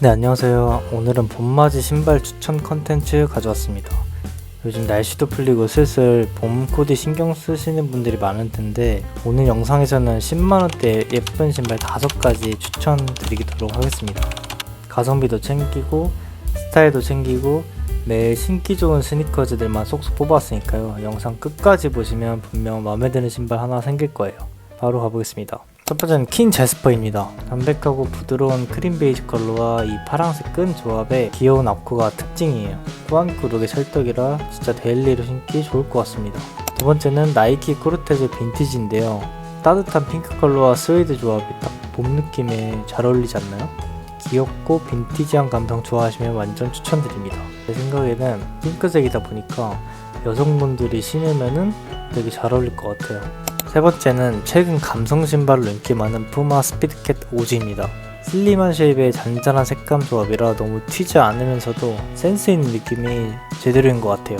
네 안녕하세요. 오늘은 봄맞이 신발 추천 컨텐츠 가져왔습니다. 요즘 날씨도 풀리고 슬슬 봄 코디 신경 쓰시는 분들이 많을 텐데 오늘 영상에서는 10만원대 예쁜 신발 5가지 추천드리도록 하겠습니다. 가성비도 챙기고 스타일도 챙기고 매일 신기 좋은 스니커즈들만 쏙쏙 뽑았으니까요. 영상 끝까지 보시면 분명 마음에 드는 신발 하나 생길 거예요. 바로 가보겠습니다 첫 번째는 킨 제스퍼입니다. 담백하고 부드러운 크림 베이지 컬러와 이 파란색 끈 조합의 귀여운 앞코가 특징이에요. 꾸안꾸 룩의 찰떡이라 진짜 데일리로 신기 좋을 것 같습니다. 두 번째는 나이키 코르테즈 빈티지인데요. 따뜻한 핑크 컬러와 스웨이드 조합이 딱 봄 느낌에 잘 어울리지 않나요? 귀엽고 빈티지한 감성 좋아하시면 완전 추천드립니다. 제 생각에는 핑크색이다 보니까 여성분들이 신으면은 되게 잘 어울릴 것 같아요. 세 번째는 최근 감성 신발로 인기 많은 푸마 스피드캣 오지입니다. 슬림한 쉐입의 잔잔한 색감 조합이라 너무 튀지 않으면서도 센스 있는 느낌이 제대로인 것 같아요.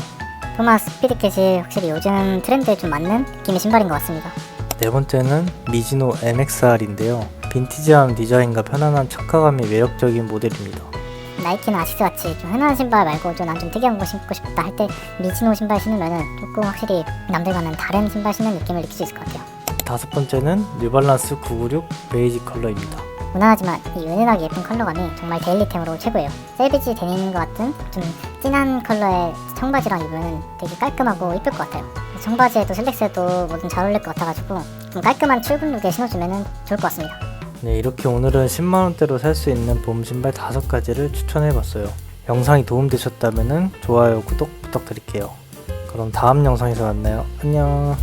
푸마 스피드캣이 확실히 요즘 트렌드에 좀 맞는 느낌의 신발인 것 같습니다. 네 번째는 미즈노 NXR인데요. 빈티지한 디자인과 편안한 착화감이 매력적인 모델입니다. 나이키나 아시스 같이 좀 흔한 신발 말고 좀 난좀 특이한 거 신고 싶다 할 때 미즈노 신발 신으면은 조금 확실히 남들과는 다른 신발 신는 느낌을 느낄 수 있을 것 같아요. 다섯 번째는 뉴발란스 996 베이지 컬러입니다. 무난하지만 이 은은하게 예쁜 컬러감이 정말 데일리템으로 최고예요. 셀비지 데님과 같은 좀 진한 컬러의 청바지랑 입으면 되게 깔끔하고 이쁠 것 같아요. 청바지에도 슬랙스에도 뭐든 잘 어울릴 것 같아가지고 좀 깔끔한 출근 룩에 신어주면 좋을 것 같습니다. 네, 이렇게 오늘은 10만원대로 살 수 있는 봄 신발 5가지를 추천해봤어요. 영상이 도움되셨다면 좋아요, 구독 부탁드릴게요. 그럼 다음 영상에서 만나요. 안녕.